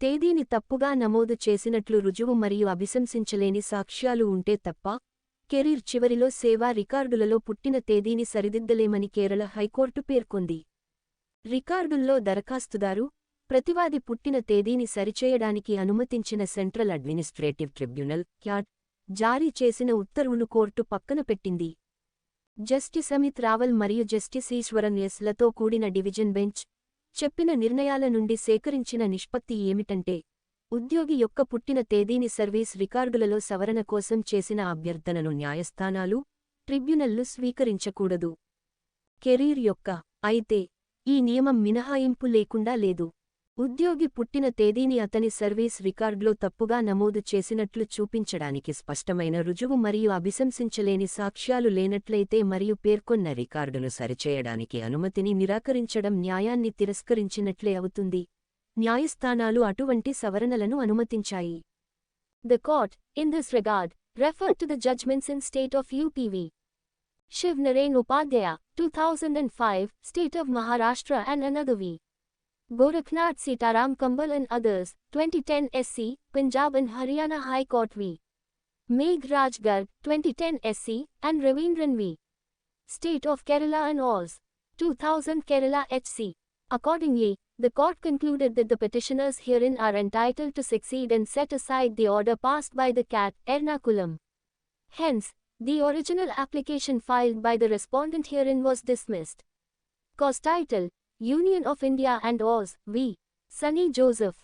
తేదీని తప్పుగా నమోదు చేసినట్లు రుజువు మరియు అభిశంసించలేని సాక్ష్యాలు ఉంటే తప్ప కెరీర్ చివరిలో సేవా రికార్డులలో పుట్టిన తేదీని సరిదిద్దలేమని కేరళ హైకోర్టు పేర్కొంది. రికార్డుల్లో దరఖాస్తుదారు ప్రతివాది పుట్టిన తేదీని సరిచేయడానికి అనుమతించిన సెంట్రల్ అడ్మినిస్ట్రేటివ్ ట్రిబ్యునల్ క్యాట్ జారీ చేసిన ఉత్తర్వును కోర్టు పక్కన పెట్టింది. జస్టిస్ అమిత్ రావల్ మరియు జస్టిస్ ఈశ్వరన్ ఎస్లతో కూడిన డివిజన్ బెంచ్ చెప్పిన నిర్ణయాల నుండి సేకరించిన నిష్పత్తి ఏమిటంటే ఉద్యోగి యొక్క పుట్టిన తేదీని సర్వీస్ రికార్డులలో సవరణ కోసం చేసిన అభ్యర్థనను న్యాయస్థానాలు ట్రిబ్యునల్లు స్వీకరించకూడదు. కెరీర్ యొక్క అయితే ఈ నియమం మినహాయింపు లేకుండా లేదు. ఉద్యోగి పుట్టిన తేదీని అతని సర్వీస్ రికార్డులో తప్పుగా నమోదు చేసినట్లు చూపించడానికి స్పష్టమైన రుజువు మరియు అభిశంసించలేని సాక్ష్యాలు లేనట్లయితే మరియు పేర్కొన్న రికార్డును సరిచేయడానికి అనుమతిని నిరాకరించడం న్యాయాన్ని తిరస్కరించినట్లే అవుతుంది. న్యాయస్థానాలు అటువంటి సవరణలను అనుమతించాయి. The court in this regard refer to the judgments in State of U P V Shiv Naren Upadhyaya, 2005, State of Maharashtra and another V. Gorakhnath Sitaram Kambal and others, 2010 SC, Punjab and Haryana High Court V. Megh Raj Garg, 2010 SC, and Ravindran V. State of Kerala and Alls, 2000 Kerala HC. Accordingly, the court concluded that the petitioners herein are entitled to succeed and set aside the order passed by the CAT, Ernakulam. Hence, the original application filed by the respondent herein was dismissed. Cause title Union of India and Oz, v. Sunny Joseph.